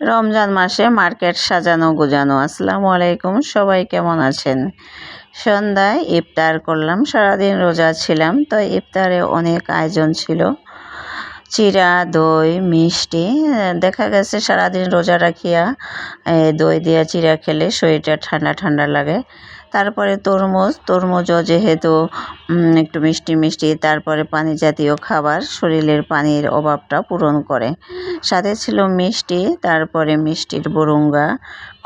রমজান মাসে মার্কেট সাজানো, গোজানো। আসসালামু আলাইকুম, সবাই কেমন আছেন? সন্ধ্যায় ইফতার করলাম, সারাদিন রোজা ছিলাম, তো ইফতারে অনেক আয়োজন ছিল। চিরা, দই, মিষ্টি, দেখা গেছে সারাদিন রোজা রাখিয়া দই দিয়া চিরা খেলে শরীরটা ঠান্ডা ঠান্ডা লাগে। তারপরে তরমুজ, তরমুজও যেহেতু একটু মিষ্টি মিষ্টি, তারপরে পানি জাতীয় খাবার, শরীরের পানির অভাবটা পূরণ করে। সাথে ছিল মিষ্টি, তারপরে মিষ্টির বরুঙ্গা,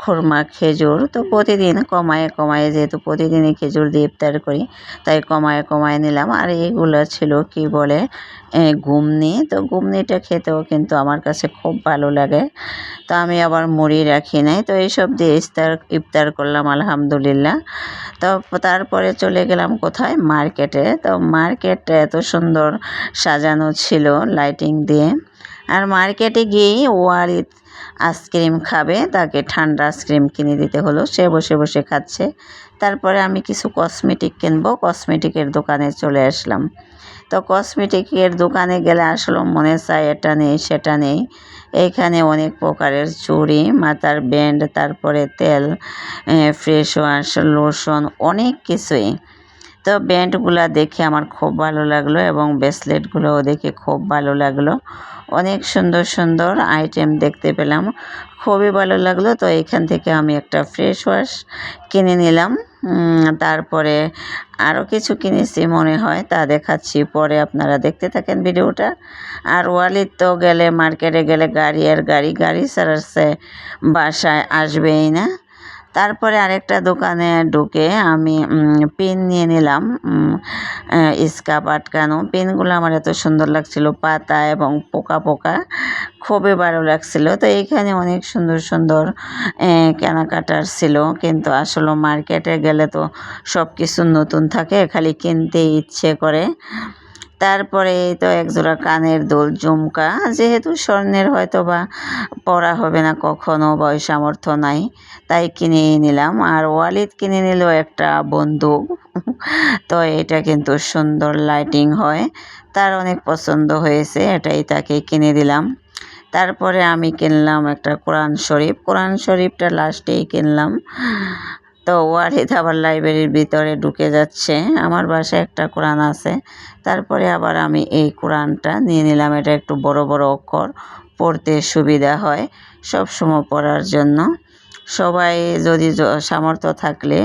খুরমা, খেজুর। তো প্রতিদিন কমায়ে কমায়ে, যেহেতু প্রতিদিনই খেজুর দিয়ে ইফতার করি, তাই কমায়ে কমায়ে নিলাম। আর এইগুলো ছিল কি বলে ঘুমনি। তো ঘুমনিটা খেতেও কিন্তু আমার কাছে খুব ভালো লাগে। তো আমি আবার মুড়ি রাখি নাই। তো এইসব দিয়ে ইফতার ইফতার করলাম, আলহামদুলিল্লাহ। তো তারপরে চলে গেলাম কোথায়? মার্কেটে। তো মার্কেটটা এত সুন্দর সাজানো ছিল লাইটিং দিয়ে। আর মার্কেটে গিয়েই ওয়ারিদ আইসক্রিম খাবে, তাকে ঠান্ডা আইসক্রিম কিনে দিতে হলো। সে বসে বসে খাচ্ছে। তারপরে আমি কিছু কসমেটিক কিনবো, কসমেটিকের দোকানে চলে আসলাম। তো কসমেটিকের দোকানে গেলে আসলে মনে চায় এটা নেই, সেটা নেই। এইখানে অনেক প্রকারের চুড়ি মাথার ব্যান্ড তারপরে তেল ফ্রেশ ওয়াশ লোশন অনেক কিছুই। তো ব্যান্ডগুলো দেখে আমার খুব ভালো লাগল এবং ব্রেসলেটগুলোও দেখে খুব ভালো লাগল। অনেক সুন্দর সুন্দর আইটেম দেখতে পেলাম। খুবই ভালো লাগল। তো এখান থেকে আমি একটা ফ্রেশ ওয়াশ কিনে নিলাম। তারপরে আরও কিছু কিনেছি মনে হয়, তা দেখাচ্ছি, পরে আপনারা দেখতে থাকেন ভিডিওটা। আর ওয়ালিদ তো গেলে মার্কেটে গেলে গাড়ি আর গাড়ি গাড়ি ছাড়া সে বাসায় আসবেই না। তারপরে আরেকটা দোকানে ঢুকে আমি পেন নিয়ে নিলাম স্কাপ আটকানো। পেনগুলো আমার এত সুন্দর লাগছিল, পাতা এবং পোকা পোকা। খুবই ভালো লাগছিল। তো এখানে অনেক সুন্দর সুন্দর কেনাকাটার ছিল। কিন্তু আসলে মার্কেটে গেলে তো সব কিছু নতুন থাকে, খালি কিনতে ইচ্ছে করে। তারপরে তো একজোড়া কানের দোল ঝুমকা। যেহেতু স্বর্ণের হয়তো বা পরা হবে না, কখনো বয়স সামর্থ্য নাই, তাই কিনে নিলাম। আর ওয়ালিদ কিনে নিল একটা বন্দুক। তো এটা কিন্তু সুন্দর লাইটিং হয়। তার অনেক পছন্দ হয়েছে, এটাই তাকে কিনে দিলাম। তারপরে আমি কিনলাম একটা কোরআন শরীফ। কোরআন শরীফটা লাস্টেই কিনলাম। তো ওয়ারিদ আবার লাইব্রেরির ভিতরে ঢুকে যাচ্ছে। আমার বাসায় একটা কোরআন আছে। তারপরে আবার আমি এই কোরআনটা নিয়ে নিলাম। এটা একটু বড় বড় অক্ষর। পড়তে সুবিধা হয় সব সময় পড়ার জন্য। সবাই যদি সামর্থ্য থাকলে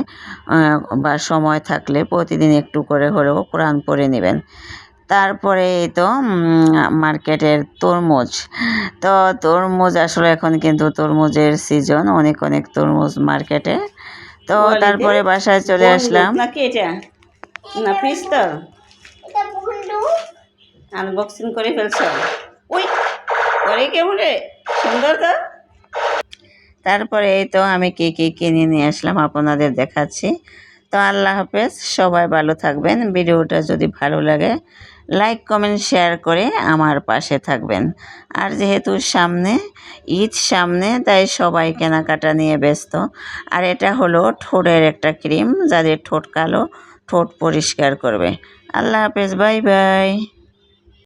বা সময় থাকলে প্রতিদিন একটু করে হলেও কোরআন পড়ে নেবেন। তারপরে এই তো মার্কেটের তরমুজ। তো তরমুজ আসলে এখন কিন্তু তরমুজের সিজন অনেক অনেক তরমুজ মার্কেটে। তো তারপরে বাসায় চলে আসলাম। নাকি এটা? না পিস্তল আনবক্সিং করে ফেলছ? ওই করে কেমন রে? সুন্দর তো। তারপরে এই তো আমি কি কি কিনে নিয়ে আসলাম আপনাদের দেখাচ্ছি। তো আল্লাহ হাফেজ সবাই ভালো থাকবেন। ভিডিওটা যদি ভালো লাগে লাইক কমেন্ট শেয়ার করে আমার পাশে থাকবেন। আর যেহেতু সামনে, ঈদ সামনে, তাই সবাই কেনাকাটা নিয়ে ব্যস্ত। আর এটা হলো ঠোঁটের একটা ক্রিম যাদের ঠোঁট কালো, ঠোঁট পরিষ্কার করবে। আল্লাহ হাফেজ, বাই বাই।